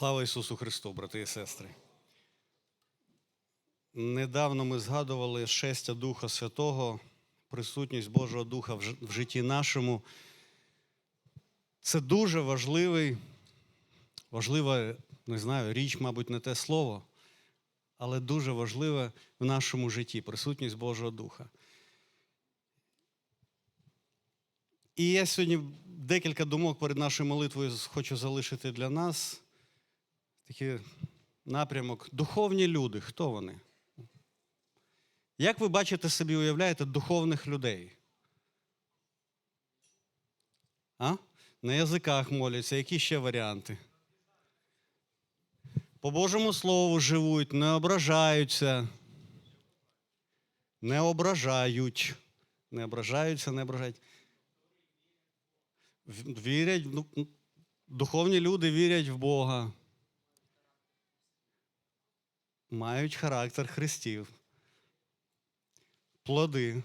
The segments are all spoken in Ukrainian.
Слава Ісусу Христу, брати і сестри. Недавно ми згадували шестя Духа Святого, присутність Божого Духа в житті нашому. Це дуже важливий, важлива, не знаю, річ, мабуть, не те слово, але дуже важливе в нашому житті присутність Божого Духа. І я сьогодні декілька думок перед нашою молитвою хочу залишити для нас. Такий напрямок. Духовні люди. Хто вони? Як ви бачите собі, уявляєте духовних людей? А? На язиках моляться, які ще варіанти? По Божому Слову живуть, не ображаються. Не ображають. Не ображаються, не ображають. Вірять, ну, духовні люди вірять в Бога. Мають характер Христів. Плоди.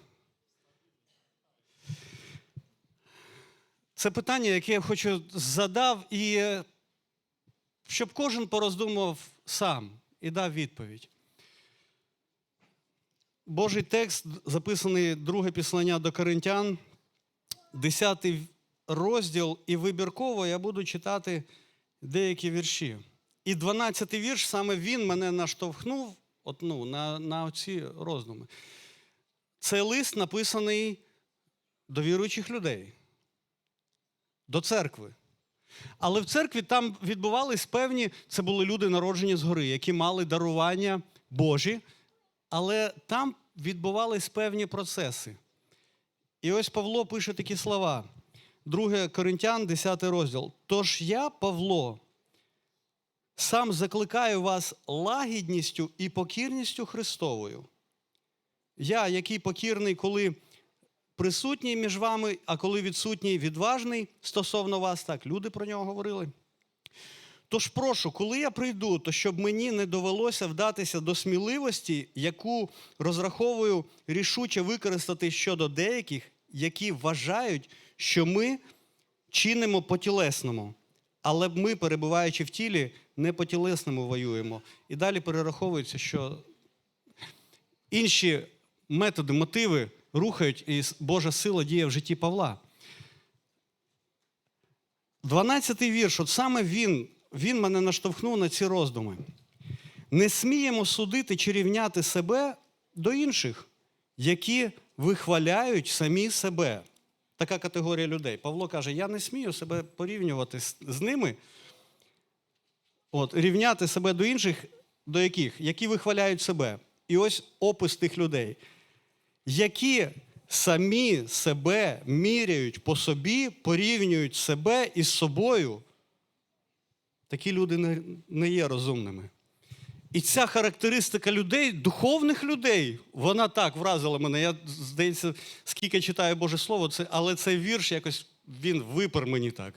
Це питання, яке я хочу задав, і щоб кожен пороздумав сам і дав відповідь. Божий текст записаний друге післання до Коринтян, 10 розділ, і вибірково я буду читати деякі вірші. І 12-й вірш саме він мене наштовхнув от, ну, на, на ці роздуми. Це лист написаний до віруючих людей, до церкви. Але в церкві там відбувались певні, це були люди, народжені згори, які мали дарування Божі, але там відбувались певні процеси. І ось Павло пише такі слова. 2 Коринтян, 10 розділ. Тож я, Павло, сам закликаю вас лагідністю і покірністю Христовою. Я, який покірний, коли присутній між вами, а коли відсутній, відважний стосовно вас, так, люди про нього говорили. Тож прошу, коли я прийду, то щоб мені не довелося вдатися до сміливості, яку розраховую рішуче використати щодо деяких, які вважають, що ми чинимо по тілесному, але ми, перебуваючи в тілі, не по тілесному воюємо. І далі перераховується, що інші методи, мотиви рухають, і Божа сила діє в житті Павла. 12-й вірш, от саме він, він мене наштовхнув на ці роздуми. Не сміємо судити чи рівняти себе до інших, які вихваляють самі себе. Така категорія людей. Павло каже: я не смію себе порівнювати з, ними, от, рівняти себе до інших, до яких? Які вихваляють себе. І ось опис тих людей, які самі себе міряють по собі, порівнюють себе із собою. Такі люди не є розумними. І ця характеристика людей, духовних людей, вона так вразила мене. Я, здається, скільки читаю Боже Слово, це, але цей вірш якось він випер мені так.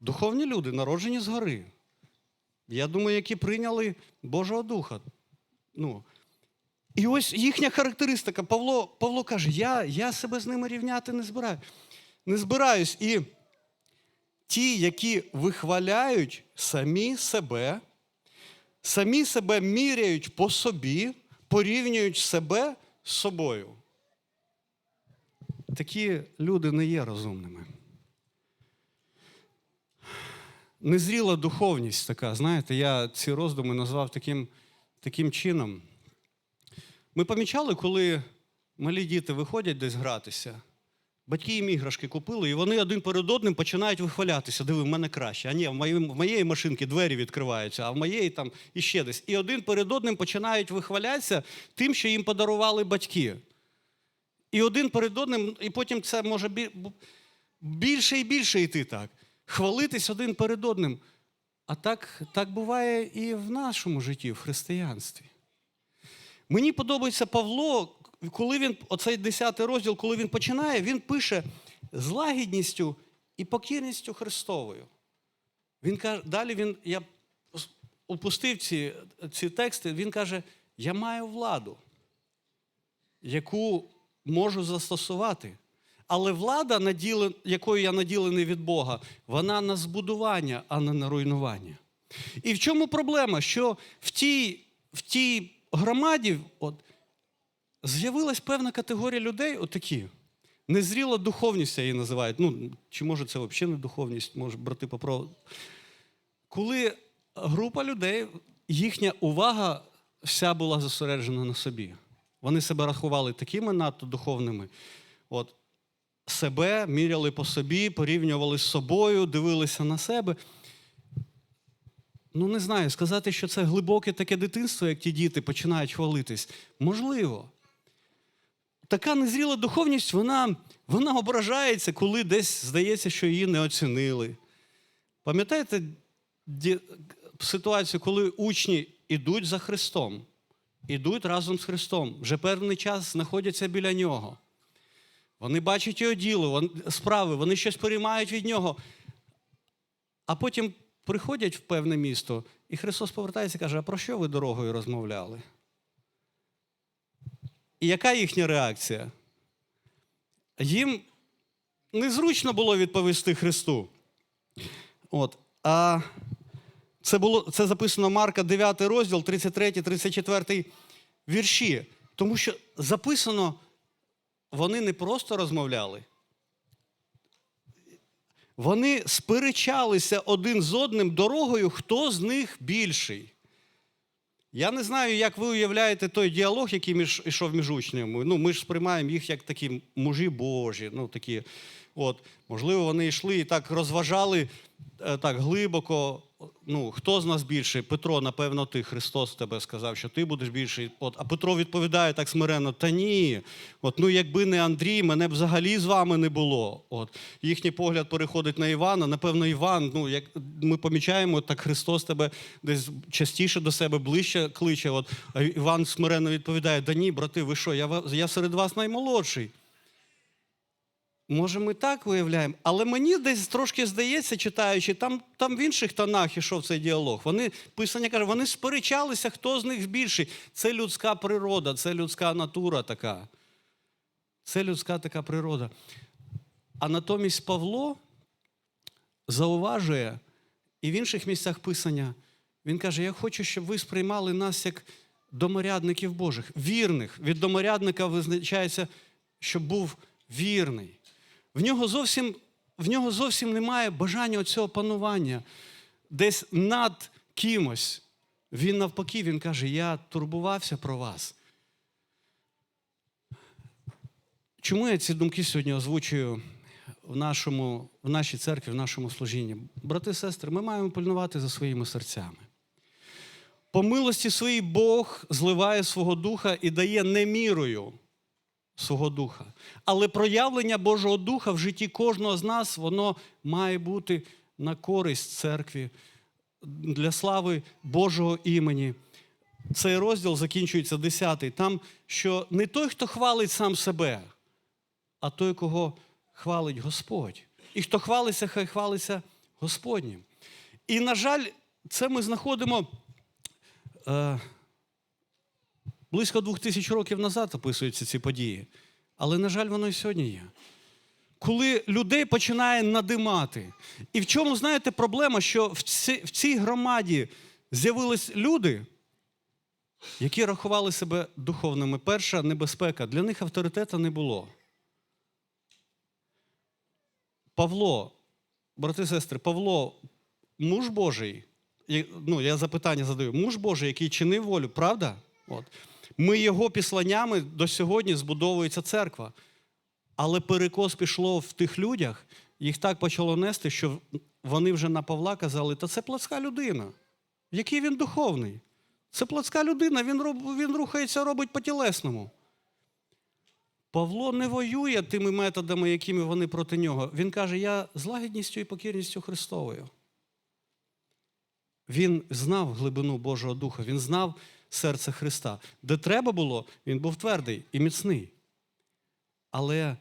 Духовні люди, народжені згори. Я думаю, які прийняли Божого Духа. Ну, і ось їхня характеристика. Павло Павло каже: я, я себе з ними рівняти не збираю. Не збираюсь. І ті, які вихваляють самі себе, самі себе міряють по собі, порівнюють себе з собою. Такі люди не є розумними. Незріла духовність така, знаєте, я ці роздуми назвав таким, таким чином. Ми помічали, коли малі діти виходять десь гратися, батьки їм іграшки купили, і вони один перед одним починають вихвалятися. Диви, в мене краще. А ні, в моєї, в моєї машинки двері відкриваються, а в моєї там іще десь. І один перед одним починають вихвалятися тим, що їм подарували батьки. І один перед одним, і потім це може більше і більше йти так. Хвалитись один перед одним. А так, так буває і в нашому житті, в християнстві. Мені подобається Павло, коли він, оцей 10 розділ, коли він починає, він пише з лагідністю і покірністю Христовою. Він каже, далі він, я опустив ці, ці тексти, він каже: я маю владу, яку можу застосувати. Але влада, якою я наділений від Бога, вона на збудування, а не на руйнування. І в чому проблема? Що в тій, в тій громаді от, з'явилась певна категорія людей, отакі. Незріла духовність її називають. Ну, чи може це взагалі не духовність, може брати попробувати. Коли група людей, їхня увага вся була зосереджена на собі. Вони себе рахували такими надто духовними. От, себе міряли по собі, порівнювали з собою, дивилися на себе. Ну, не знаю, сказати, що це глибоке таке дитинство, як ті діти починають хвалитись. Можливо. Така незріла духовність, вона, вона ображається, коли десь здається, що її не оцінили. Пам'ятаєте ситуацію, коли учні йдуть за Христом, ідуть разом з Христом, вже певний час знаходяться біля нього. Вони бачать його діло, справи, вони щось переймають від нього. А потім приходять в певне місто, і Христос повертається і каже: А про що ви дорогою розмовляли? І яка їхня реакція? Їм незручно було відповісти Христу. От. А це, було, це записано Марка 9 розділ, 33, 34 вірші. Тому що записано, вони не просто розмовляли, вони сперечалися один з одним дорогою, хто з них більший. Я не знаю, як ви уявляєте той діалог, який між, йшов між учнями. Ну, ми ж сприймаємо їх як такі мужі Божі. Ну, такі, от, можливо, вони йшли і так розважали е, так глибоко. Ну, хто з нас більший? Петро, напевно, ти. Христос тебе сказав, що ти будеш більший. От, а Петро відповідає так смиренно: та ні. От, ну, якби не Андрій, мене б взагалі з вами не було. От, їхній погляд переходить на Івана. Напевно, Іван, ну, як ми помічаємо, так Христос тебе десь частіше до себе ближче кличе. От, а Іван смиренно відповідає: Да ні, брати, ви що, я, я серед вас наймолодший. Може, ми так виявляємо, але мені десь трошки здається, читаючи, там, там в інших тонах ішов цей діалог. Вони, писання каже, вони сперечалися, хто з них більший. Це людська природа, це людська натура така. Це людська така природа. А натомість Павло зауважує, і в інших місцях писання, він каже: Я хочу, щоб ви сприймали нас як доморядників Божих, вірних. Від доморядника визначається, щоб був вірний. В нього зовсім, в нього зовсім немає бажання цього панування десь над кимось. Він навпаки, він каже: Я турбувався про вас. Чому я ці думки сьогодні озвучую в, нашому, в нашій церкві, в нашому служінні? Брати і сестри, ми маємо пильнувати за своїми серцями. По милості своїй Бог зливає свого духа і дає не мірою свого духа. Але проявлення Божого Духа в житті кожного з нас, воно має бути на користь церкві, для слави Божого імені. Цей розділ закінчується 10. Там, що не той, хто хвалить сам себе, а той, кого хвалить Господь. І хто хвалиться, хай хвалиться Господнім. І, на жаль, це ми знаходимо е, близько двох тисяч років назад описуються ці події. Але, на жаль, воно і сьогодні є. Коли людей починає надимати. І в чому, знаєте, проблема, що в ці- в цій громаді з'явились люди, які рахували себе духовними. Перша небезпека, для них авторитету не було. Павло, брати сестри, Павло, муж Божий, ну, я запитання задаю, муж Божий, який чинив волю, правда? От. Ми його післаннями до сьогодні збудовується церква. Але перекос пішло в тих людях, їх так почало нести, що вони вже на Павла казали, та це плотська людина. Який він духовний? Це плотська людина, він, він рухається, робить по-тілесному. Павло не воює тими методами, якими вони проти нього. Він каже: я з лагідністю і покірністю Христовою. Він знав глибину Божого Духа, він знав серце Христа. Де треба було, він був твердий і міцний. Але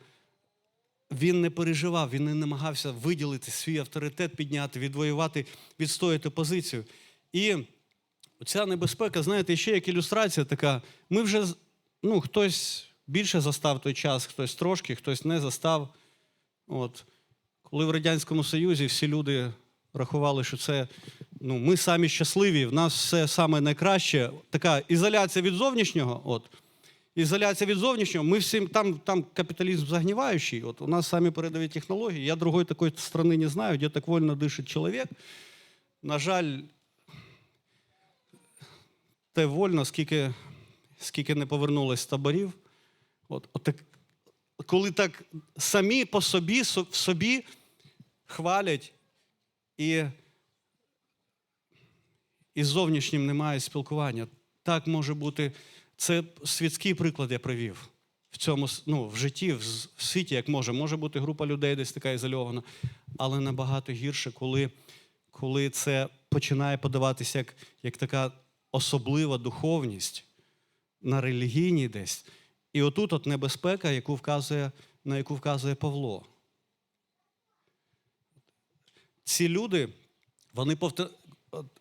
він не переживав, він не намагався виділити свій авторитет, підняти, відвоювати, відстояти позицію. І ця небезпека, знаєте, ще як ілюстрація така. Ми вже, ну, хтось більше застав той час, хтось трошки, хтось не застав. От. Коли в Радянському Союзі всі люди рахували, що це ну, ми самі щасливі, в нас все саме найкраще. Така ізоляція від зовнішнього. От. Ізоляція від зовнішнього. Ми всім там, там капіталізм загніваючий. От у нас самі передові технології. Я другої такої страни не знаю, де так вольно дишить чоловік. На жаль, те вольно, скільки, скільки не повернулось з таборів. От, от так, коли так самі по собі, в собі хвалять і, і з зовнішнім немає спілкування. Так може бути. Це світський приклад я привів. В цьому ну, в житті, в, світі, як може. Може бути група людей десь така ізольована, але набагато гірше, коли, коли це починає подаватися як, як така особлива духовність на релігійній десь. І отут от небезпека, яку вказує, на яку вказує Павло. Ці люди, вони, повт- от,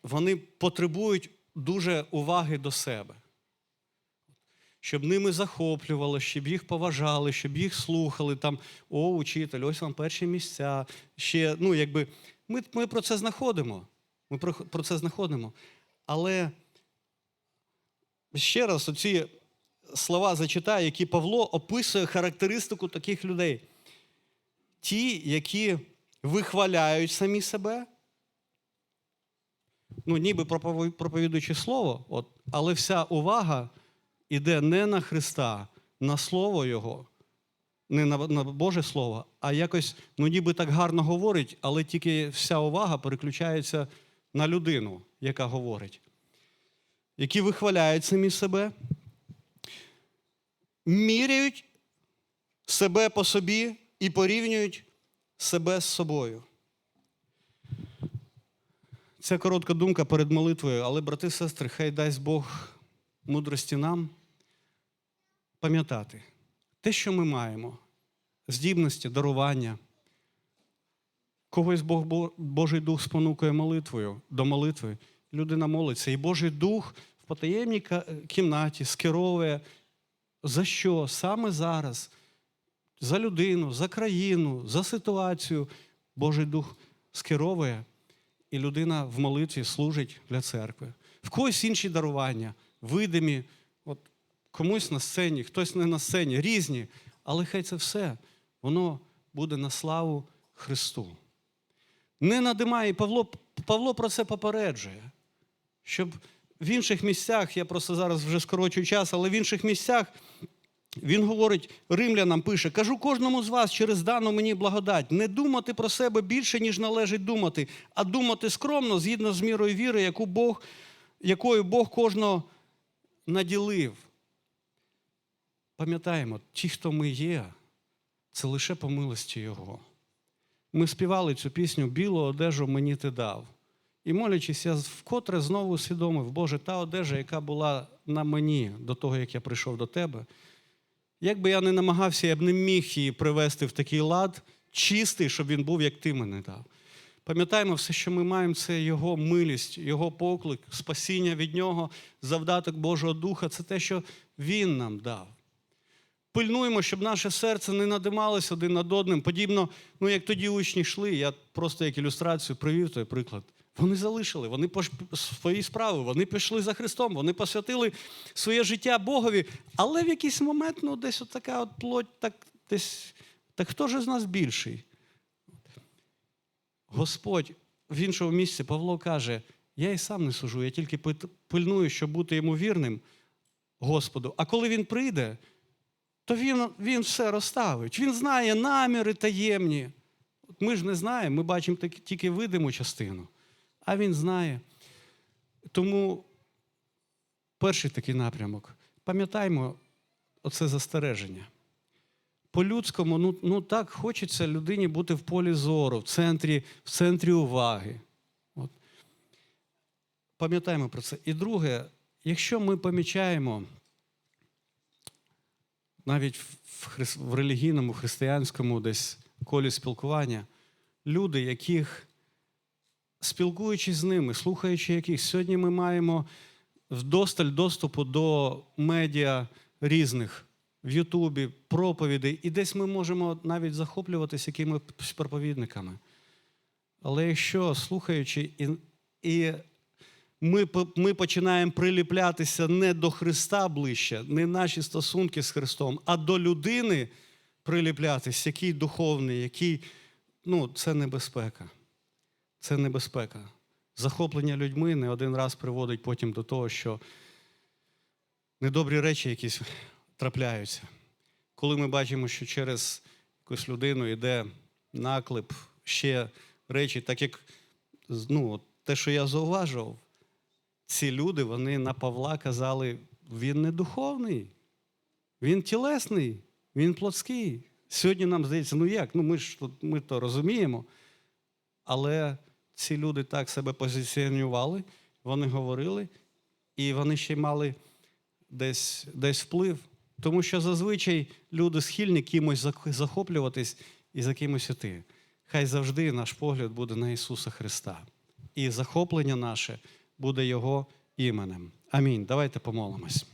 вони потребують дуже уваги до себе. Щоб ними захоплювали, щоб їх поважали, щоб їх слухали. Там, о, учитель, ось вам перші місця. Ще, ну, якби, ми, ми про це знаходимо. Ми про, про це знаходимо. Але ще раз оці слова зачитаю, які Павло описує характеристику таких людей. Ті, які вихваляють самі себе, ну, ніби проповідуючи слово, от, але вся увага йде не на Христа, на Слово Його, не на, на Боже Слово, а якось, ну, ніби так гарно говорить, але тільки вся увага переключається на людину, яка говорить, які вихваляють самі себе, міряють себе по собі і порівнюють себе з собою. Це коротка думка перед молитвою, але, брати і сестри, хай дасть Бог мудрості нам пам'ятати те, що ми маємо, здібності, дарування. Когось Бог, Божий Дух спонукує молитвою до молитви. Людина молиться, і Божий Дух в потаємній кімнаті скеровує за що саме зараз, за людину, за країну, за ситуацію Божий Дух скеровує, і людина в молитві служить для церкви. В когось інші дарування, видимі, от комусь на сцені, хтось не на сцені, різні. Але хай це все, воно буде на славу Христу. Не надимає, Павло, Павло про це попереджує, щоб в інших місцях, я просто зараз вже скорочую час, але в інших місцях він говорить, римлянам пише: кажу кожному з вас через дану мені благодать, не думати про себе більше, ніж належить думати, а думати скромно, згідно з мірою віри, яку Бог, якою Бог кожного наділив. Пам'ятаємо, ті, хто ми є, це лише по милості Його. Ми співали цю пісню Білу одежу мені ти дав. І молячись, я вкотре знову усвідомив, Боже, та одежа, яка була на мені до того, як я прийшов до тебе, як би я не намагався, я б не міг її привести в такий лад, чистий, щоб він був, як ти мене дав. Пам'ятаємо, все, що ми маємо, це Його милість, Його поклик, спасіння від Нього, завдаток Божого Духа це те, що Він нам дав. Пильнуємо, щоб наше серце не надималося один над одним. Подібно, ну як тоді учні йшли, я просто як ілюстрацію привів той приклад. Вони залишили, вони свої справи, вони пішли за Христом, вони посвятили своє життя Богові. Але в якийсь момент, ну, десь от така от плоть, так десь. Так хто ж з нас більший? Господь в іншому місці Павло каже: я і сам не сужу, я тільки пильную, щоб бути йому вірним Господу. А коли він прийде, то він, він все розставить. Він знає наміри таємні. Ми ж не знаємо, ми бачимо тільки видиму частину, а він знає. Тому перший такий напрямок. Пам'ятаймо оце застереження. По-людському, ну, ну так хочеться людині бути в полі зору, в центрі, в центрі уваги. От. Пам'ятаємо про це. І друге, якщо ми помічаємо навіть в, хрис- в релігійному, християнському десь колі спілкування, люди, яких, спілкуючись з ними, слухаючи яких, сьогодні ми маємо вдосталь доступу до медіа різних в Ютубі, проповідей, і десь ми можемо навіть захоплюватися якимись проповідниками. Але якщо, слухаючи, і, і ми, ми починаємо приліплятися не до Христа ближче, не наші стосунки з Христом, а до людини приліплятися, який духовний, який. Ну, це небезпека. Це небезпека. Захоплення людьми не один раз приводить потім до того, що недобрі речі якісь трапляються. Коли ми бачимо, що через якусь людину йде наклеп, ще речі, так як ну, те, що я зауважував, ці люди вони на Павла казали: він не духовний, він тілесний, він плотський. Сьогодні нам здається, ну як? Ну ми ж ми то розуміємо. Але ці люди так себе позиціонували, вони говорили, і вони ще й мали десь, десь вплив. Тому що зазвичай люди схильні кимось захоплюватись і за кимось іти. Хай завжди наш погляд буде на Ісуса Христа. І захоплення наше буде Його іменем. Амінь. Давайте помолимось.